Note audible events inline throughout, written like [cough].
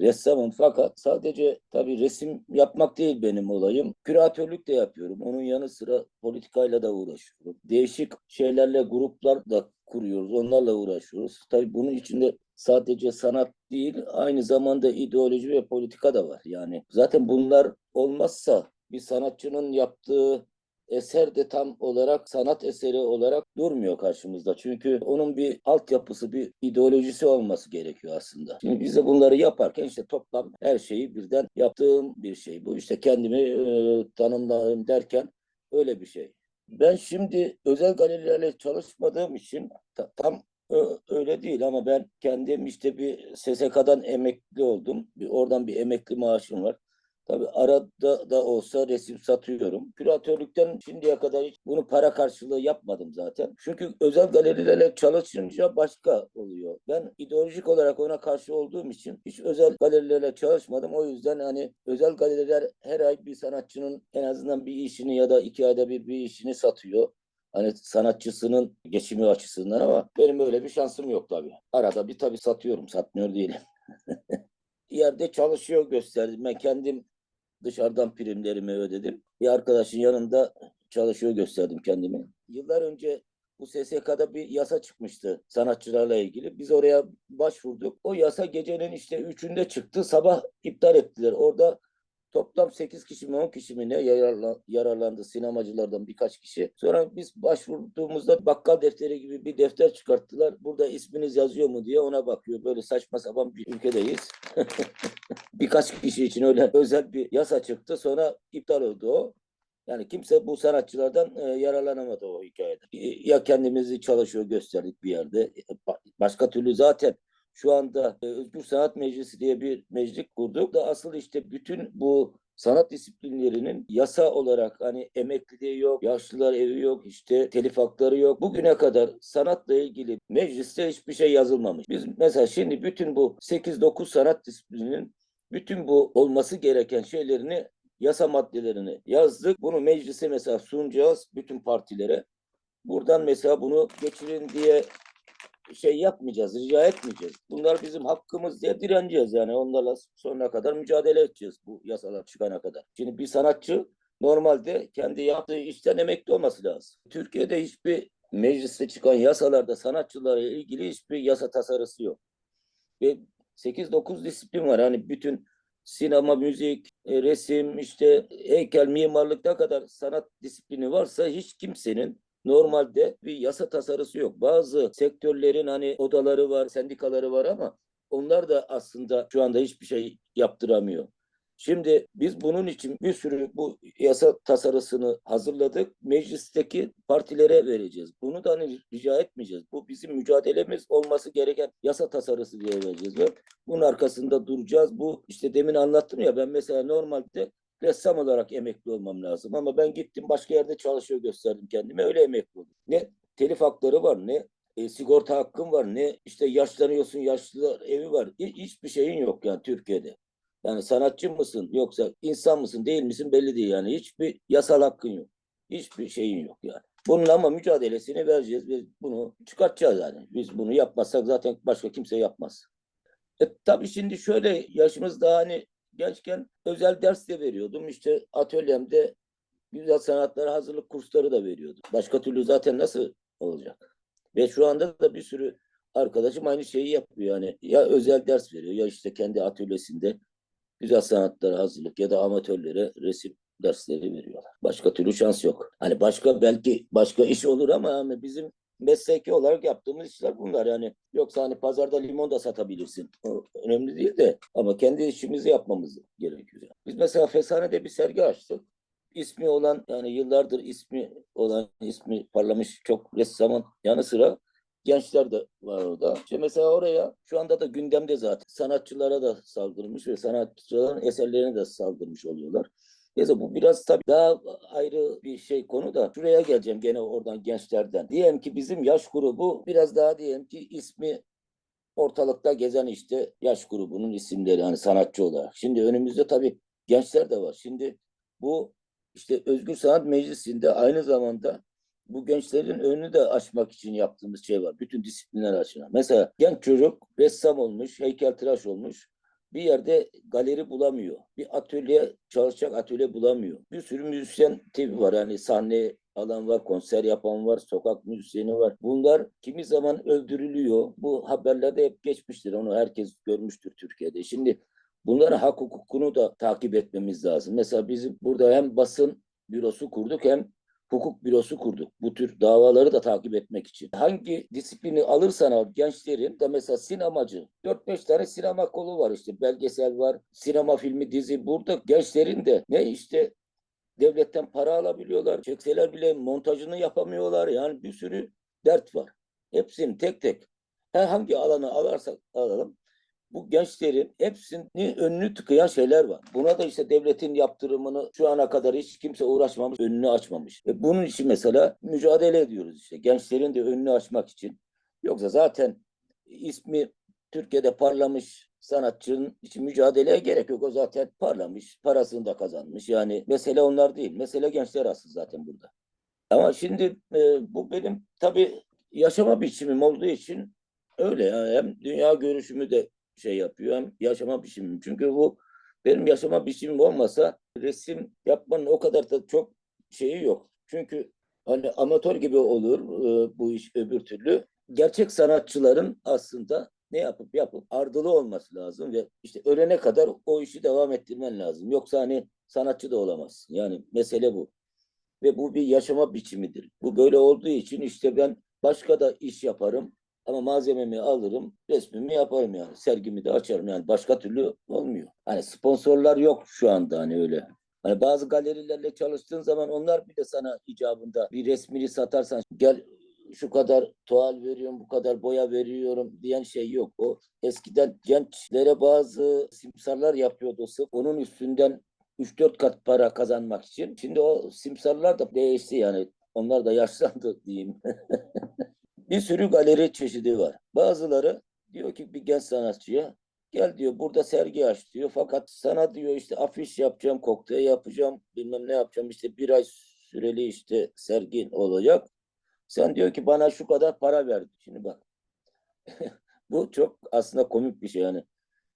Ressamım fakat sadece tabii resim yapmak değil benim olayım. Küratörlük de yapıyorum. Onun yanı sıra politikayla da uğraşıyorum. Değişik şeylerle gruplar da kuruyoruz. Onlarla uğraşıyoruz. Tabii bunun içinde sadece sanat değil, aynı zamanda ideoloji ve politika da var. Yani zaten bunlar olmazsa bir sanatçının yaptığı eser de tam olarak sanat eseri olarak durmuyor karşımızda. Çünkü onun bir altyapısı, bir ideolojisi olması gerekiyor aslında. Şimdi biz de bunları yaparken işte toplam her şeyi birden yaptığım bir şey. Bu işte kendimi e, tanımlayayım derken öyle bir şey. Ben şimdi özel galerilerle çalışmadığım için ta- tam ö- öyle değil ama ben kendim işte bir SSK'dan emekli oldum. Bir, oradan bir emekli maaşım var. Tabii arada da olsa resim satıyorum. Küratörlükten şimdiye kadar hiç bunu para karşılığı yapmadım zaten. Çünkü özel galerilerle çalışınca başka oluyor. Ben ideolojik olarak ona karşı olduğum için hiç özel galerilerle çalışmadım. O yüzden hani özel galeriler her ay bir sanatçının en azından bir işini ya da iki ayda bir bir işini satıyor. Hani sanatçısının geçimi açısından ama benim öyle bir şansım yok tabii. Arada bir tabii satıyorum, satmıyor değilim. [laughs] yerde çalışıyor gösterdim. Ben kendim dışarıdan primlerimi ödedim. Bir arkadaşın yanında çalışıyor gösterdim kendimi. Yıllar önce bu SSK'da bir yasa çıkmıştı sanatçılarla ilgili. Biz oraya başvurduk. O yasa gecenin işte üçünde çıktı. Sabah iptal ettiler. Orada toplam 8 kişi mi 10 kişi mi ne yararla- yararlandı sinemacılardan birkaç kişi. Sonra biz başvurduğumuzda bakkal defteri gibi bir defter çıkarttılar. Burada isminiz yazıyor mu diye ona bakıyor. Böyle saçma sapan bir ülkedeyiz. [laughs] Birkaç kişi için öyle özel bir yasa çıktı. Sonra iptal oldu o. Yani kimse bu sanatçılardan e, yararlanamadı o hikayede. Ya kendimizi çalışıyor gösterdik bir yerde. E, ba- Başka türlü zaten şu anda e, Özgür Sanat Meclisi diye bir meclis kurduk da asıl işte bütün bu sanat disiplinlerinin yasa olarak hani emekliliği yok, yaşlılar evi yok, işte telif hakları yok. Bugüne kadar sanatla ilgili mecliste hiçbir şey yazılmamış. Biz mesela şimdi bütün bu 8-9 sanat disiplininin bütün bu olması gereken şeylerini yasa maddelerini yazdık. Bunu meclise mesela sunacağız bütün partilere. Buradan mesela bunu geçirin diye şey yapmayacağız, rica etmeyeceğiz. Bunlar bizim hakkımız diye direneceğiz yani onlarla sonuna kadar mücadele edeceğiz bu yasalar çıkana kadar. Şimdi bir sanatçı normalde kendi yaptığı işten emekli olması lazım. Türkiye'de hiçbir mecliste çıkan yasalarda sanatçılarla ilgili hiçbir yasa tasarısı yok. Ve 8-9 disiplin var. Hani bütün sinema, müzik, e, resim, işte heykel, mimarlık ne kadar sanat disiplini varsa hiç kimsenin normalde bir yasa tasarısı yok. Bazı sektörlerin hani odaları var, sendikaları var ama onlar da aslında şu anda hiçbir şey yaptıramıyor. Şimdi biz bunun için bir sürü bu yasa tasarısını hazırladık. Meclisteki partilere vereceğiz. Bunu da hani rica etmeyeceğiz. Bu bizim mücadelemiz olması gereken yasa tasarısı diye vereceğiz. Ve bunun arkasında duracağız. Bu işte demin anlattım ya ben mesela normalde ressam olarak emekli olmam lazım. Ama ben gittim başka yerde çalışıyor gösterdim kendime. Öyle emekli oldum. Ne telif hakları var ne e, sigorta hakkım var ne işte yaşlanıyorsun yaşlılar evi var. Hi- hiçbir şeyin yok yani Türkiye'de. Yani sanatçı mısın yoksa insan mısın değil misin belli değil yani. Hiçbir yasal hakkın yok. Hiçbir şeyin yok yani. Bunun ama mücadelesini vereceğiz. Biz bunu çıkartacağız yani. Biz bunu yapmazsak zaten başka kimse yapmaz. E, tabii şimdi şöyle yaşımızda hani gençken özel ders de veriyordum. İşte atölyemde güzel sanatlara hazırlık kursları da veriyordum. Başka türlü zaten nasıl olacak? Ve şu anda da bir sürü arkadaşım aynı şeyi yapıyor. Yani ya özel ders veriyor ya işte kendi atölyesinde güzel sanatlara hazırlık ya da amatörlere resim dersleri veriyorlar. Başka türlü şans yok. Hani başka belki başka iş olur ama hani bizim mesleki olarak yaptığımız işler bunlar yani. Yoksa hani pazarda limon da satabilirsin. O önemli değil de ama kendi işimizi yapmamız gerekiyor. Biz mesela Fesane'de bir sergi açtık. İsmi olan yani yıllardır ismi olan ismi parlamış çok ressamın yanı sıra gençler de var orada. İşte mesela oraya şu anda da gündemde zaten sanatçılara da saldırmış ve sanatçıların eserlerine de saldırmış oluyorlar. Neyse bu biraz tabii daha ayrı bir şey konu da şuraya geleceğim gene oradan gençlerden. Diyelim ki bizim yaş grubu biraz daha diyelim ki ismi ortalıkta gezen işte yaş grubunun isimleri hani sanatçı olarak. Şimdi önümüzde tabii gençler de var. Şimdi bu işte Özgür Sanat Meclisi'nde aynı zamanda bu gençlerin önünü de açmak için yaptığımız şey var. Bütün disiplinler açına. Mesela genç çocuk ressam olmuş, heykeltıraş olmuş. Bir yerde galeri bulamıyor. Bir atölye, çalışacak atölye bulamıyor. Bir sürü müzisyen tipi var. Yani sahne alan var, konser yapan var, sokak müzisyeni var. Bunlar kimi zaman öldürülüyor. Bu haberlerde hep geçmiştir. Onu herkes görmüştür Türkiye'de. Şimdi bunların hak hukukunu da takip etmemiz lazım. Mesela bizim burada hem basın bürosu kurduk hem hukuk bürosu kurduk. Bu tür davaları da takip etmek için. Hangi disiplini alırsan al gençlerin de mesela sinemacı. 4-5 tane sinema kolu var işte. Belgesel var, sinema filmi, dizi. Burada gençlerin de ne işte devletten para alabiliyorlar. Çekseler bile montajını yapamıyorlar. Yani bir sürü dert var. Hepsini tek tek herhangi alanı alarsak alalım bu gençlerin hepsinin önünü tıkayan şeyler var. Buna da işte devletin yaptırımını şu ana kadar hiç kimse uğraşmamış, önünü açmamış. Ve bunun için mesela mücadele ediyoruz işte. Gençlerin de önünü açmak için. Yoksa zaten ismi Türkiye'de parlamış sanatçının için mücadeleye gerek yok. O zaten parlamış, parasını da kazanmış. Yani mesele onlar değil. Mesele gençler aslında zaten burada. Ama şimdi e, bu benim tabii yaşama biçimim olduğu için öyle yani hem dünya görüşümü de şey yapıyor hem yaşama biçimim. Çünkü bu benim yaşama biçimim olmasa resim yapmanın o kadar da çok şeyi yok. Çünkü hani amatör gibi olur e, bu iş öbür türlü. Gerçek sanatçıların aslında ne yapıp yapıp ardılı olması lazım ve işte ölene kadar o işi devam ettirmen lazım. Yoksa hani sanatçı da olamazsın. Yani mesele bu. Ve bu bir yaşama biçimidir. Bu böyle olduğu için işte ben başka da iş yaparım. Ama malzememi alırım, resmimi yaparım yani. Sergimi de açarım yani. Başka türlü olmuyor. Hani sponsorlar yok şu anda hani öyle. Hani bazı galerilerle çalıştığın zaman onlar bile sana icabında bir resmini satarsan gel şu kadar tuval veriyorum, bu kadar boya veriyorum diyen şey yok. O eskiden gençlere bazı simsarlar yapıyordu sırf onun üstünden 3-4 kat para kazanmak için. Şimdi o simsarlar da değişti yani. Onlar da yaşlandı diyeyim. [laughs] bir sürü galeri çeşidi var. Bazıları diyor ki bir genç sanatçıya gel diyor burada sergi aç diyor. Fakat sana diyor işte afiş yapacağım, kokteyl yapacağım, bilmem ne yapacağım işte bir ay süreli işte sergin olacak. Sen diyor ki bana şu kadar para ver. Şimdi bak. [laughs] Bu çok aslında komik bir şey yani.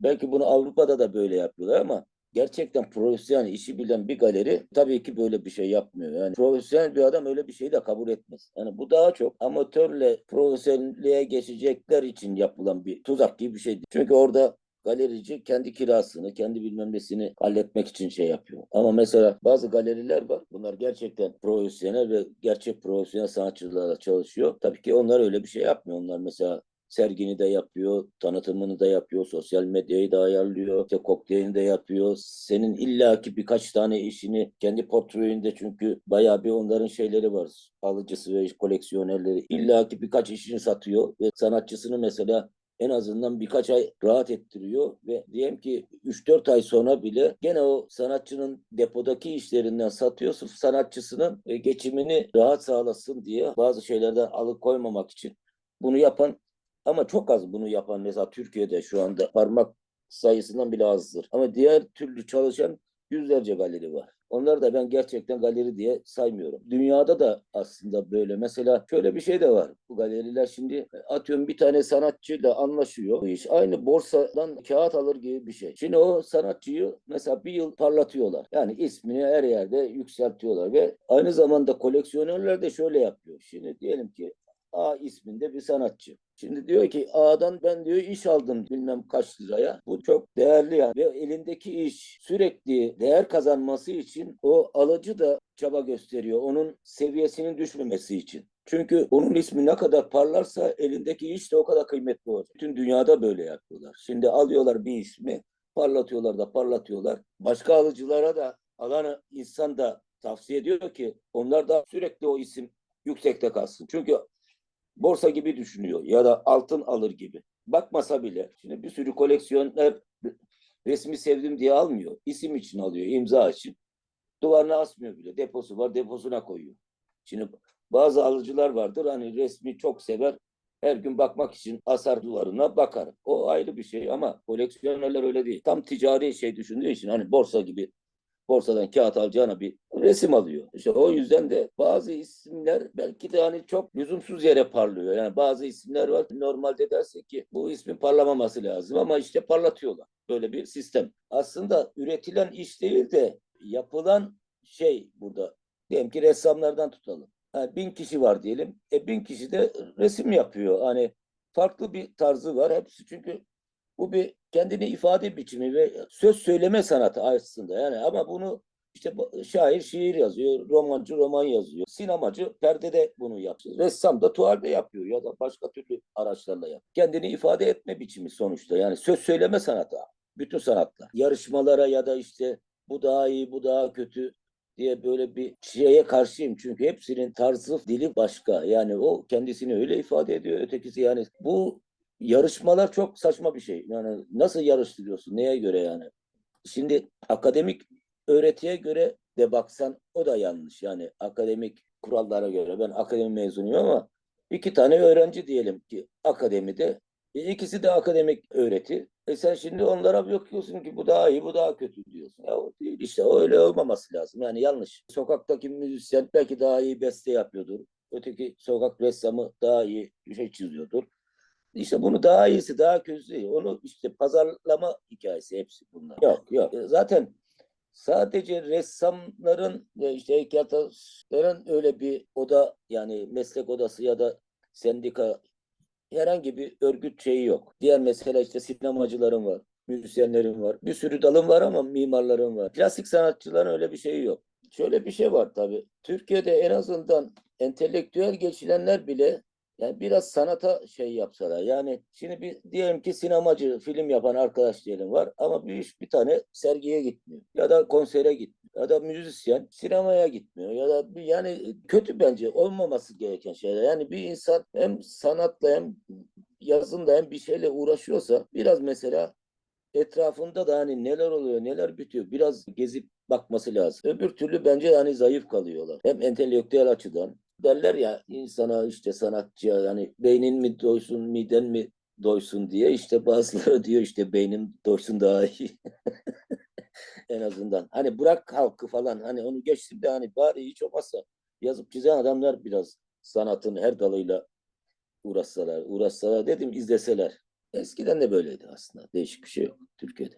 Belki bunu Avrupa'da da böyle yapıyorlar ama gerçekten profesyonel işi bilen bir galeri tabii ki böyle bir şey yapmıyor. Yani profesyonel bir adam öyle bir şeyi de kabul etmez. Yani bu daha çok amatörle profesyonelliğe geçecekler için yapılan bir tuzak gibi bir şey. Çünkü orada galerici kendi kirasını, kendi bilmem nesini halletmek için şey yapıyor. Ama mesela bazı galeriler var. Bunlar gerçekten profesyonel ve gerçek profesyonel sanatçılarla çalışıyor. Tabii ki onlar öyle bir şey yapmıyor. Onlar mesela sergini de yapıyor, tanıtımını da yapıyor, sosyal medyayı da ayarlıyor, işte kokteylini de yapıyor. Senin illaki birkaç tane işini kendi portföyünde çünkü bayağı bir onların şeyleri var. Alıcısı ve koleksiyonerleri illaki birkaç işini satıyor ve sanatçısını mesela en azından birkaç ay rahat ettiriyor ve diyelim ki 3-4 ay sonra bile gene o sanatçının depodaki işlerinden satıyor sırf sanatçısının e, geçimini rahat sağlasın diye bazı şeylerden alıkoymamak için bunu yapan ama çok az bunu yapan mesela Türkiye'de şu anda parmak sayısından bile azdır. Ama diğer türlü çalışan yüzlerce galeri var. Onları da ben gerçekten galeri diye saymıyorum. Dünyada da aslında böyle. Mesela şöyle bir şey de var. Bu galeriler şimdi atıyorum bir tane sanatçıyla anlaşıyor bu iş. Aynı borsadan kağıt alır gibi bir şey. Şimdi o sanatçıyı mesela bir yıl parlatıyorlar. Yani ismini her yerde yükseltiyorlar ve aynı zamanda koleksiyonerler de şöyle yapıyor. Şimdi diyelim ki A isminde bir sanatçı. Şimdi diyor ki A'dan ben diyor iş aldım bilmem kaç liraya. Bu çok değerli yani. Ve elindeki iş sürekli değer kazanması için o alıcı da çaba gösteriyor. Onun seviyesinin düşmemesi için. Çünkü onun ismi ne kadar parlarsa elindeki iş de o kadar kıymetli olacak. Bütün dünyada böyle yapıyorlar. Şimdi alıyorlar bir ismi, parlatıyorlar da parlatıyorlar. Başka alıcılara da alan insan da tavsiye ediyor ki onlar da sürekli o isim yüksekte kalsın. Çünkü borsa gibi düşünüyor ya da altın alır gibi. Bakmasa bile şimdi bir sürü koleksiyonlar resmi sevdim diye almıyor. İsim için alıyor, imza için. Duvarına asmıyor bile. Deposu var, deposuna koyuyor. Şimdi bazı alıcılar vardır hani resmi çok sever. Her gün bakmak için asar duvarına bakar. O ayrı bir şey ama koleksiyonerler öyle değil. Tam ticari şey düşündüğü için hani borsa gibi borsadan kağıt alacağına bir resim alıyor. İşte o yüzden de bazı isimler belki de hani çok lüzumsuz yere parlıyor. Yani bazı isimler var normalde dersek ki bu ismin parlamaması lazım ama işte parlatıyorlar. Böyle bir sistem. Aslında üretilen iş değil de yapılan şey burada. Diyelim ki ressamlardan tutalım. Yani bin kişi var diyelim. E bin kişi de resim yapıyor. Hani farklı bir tarzı var. Hepsi çünkü bu bir kendini ifade biçimi ve söz söyleme sanatı aslında. Yani ama bunu işte şair şiir yazıyor, romancı roman yazıyor. Sinemacı perdede bunu yapıyor. Ressam da tuvalde yapıyor ya da başka türlü araçlarla yapıyor. Kendini ifade etme biçimi sonuçta. Yani söz söyleme sanatı. Bütün sanatlar. Yarışmalara ya da işte bu daha iyi, bu daha kötü diye böyle bir şeye karşıyım. Çünkü hepsinin tarzı, dili başka. Yani o kendisini öyle ifade ediyor. Ötekisi yani bu yarışmalar çok saçma bir şey. Yani nasıl yarıştırıyorsun? Neye göre yani? Şimdi akademik öğretiye göre de baksan o da yanlış. Yani akademik kurallara göre. Ben akademi mezunuyum ama iki tane öğrenci diyelim ki akademide. E, ikisi de akademik öğreti. E sen şimdi onlara bakıyorsun ki bu daha iyi, bu daha kötü diyorsun. Ya o öyle olmaması lazım. Yani yanlış. Sokaktaki müzisyen belki daha iyi beste yapıyordur. Öteki sokak ressamı daha iyi bir şey çiziyordur. İşte bunu daha iyisi, daha kötüsü. Onu işte pazarlama hikayesi hepsi bunlar. Yok yok. E, Zaten sadece ressamların ve işte heykeltıraşların öyle bir oda yani meslek odası ya da sendika herhangi bir örgüt şeyi yok. Diğer mesela işte sinemacıların var, müzisyenlerin var. Bir sürü dalın var ama mimarların var. Klasik sanatçıların öyle bir şeyi yok. Şöyle bir şey var tabii. Türkiye'de en azından entelektüel geçilenler bile yani biraz sanata şey yapsalar. Yani şimdi bir diyelim ki sinemacı, film yapan arkadaş diyelim var ama bir bir tane sergiye gitmiyor ya da konsere gitmiyor ya da müzisyen sinemaya gitmiyor ya da bir, yani kötü bence olmaması gereken şeyler. Yani bir insan hem sanatla hem yazında hem bir şeyle uğraşıyorsa biraz mesela etrafında da hani neler oluyor, neler bitiyor biraz gezip bakması lazım. Öbür türlü bence hani zayıf kalıyorlar. Hem entelektüel açıdan derler ya insana işte sanatçıya yani beynin mi doysun, miden mi doysun diye işte bazıları [laughs] diyor işte beynin doysun daha iyi. [laughs] en azından. Hani bırak halkı falan hani onu geçtim de hani bari hiç olmazsa yazıp çizen adamlar biraz sanatın her dalıyla uğraşsalar, uğraşsalar dedim izleseler. Eskiden de böyleydi aslında. Değişik bir şey yok Türkiye'de.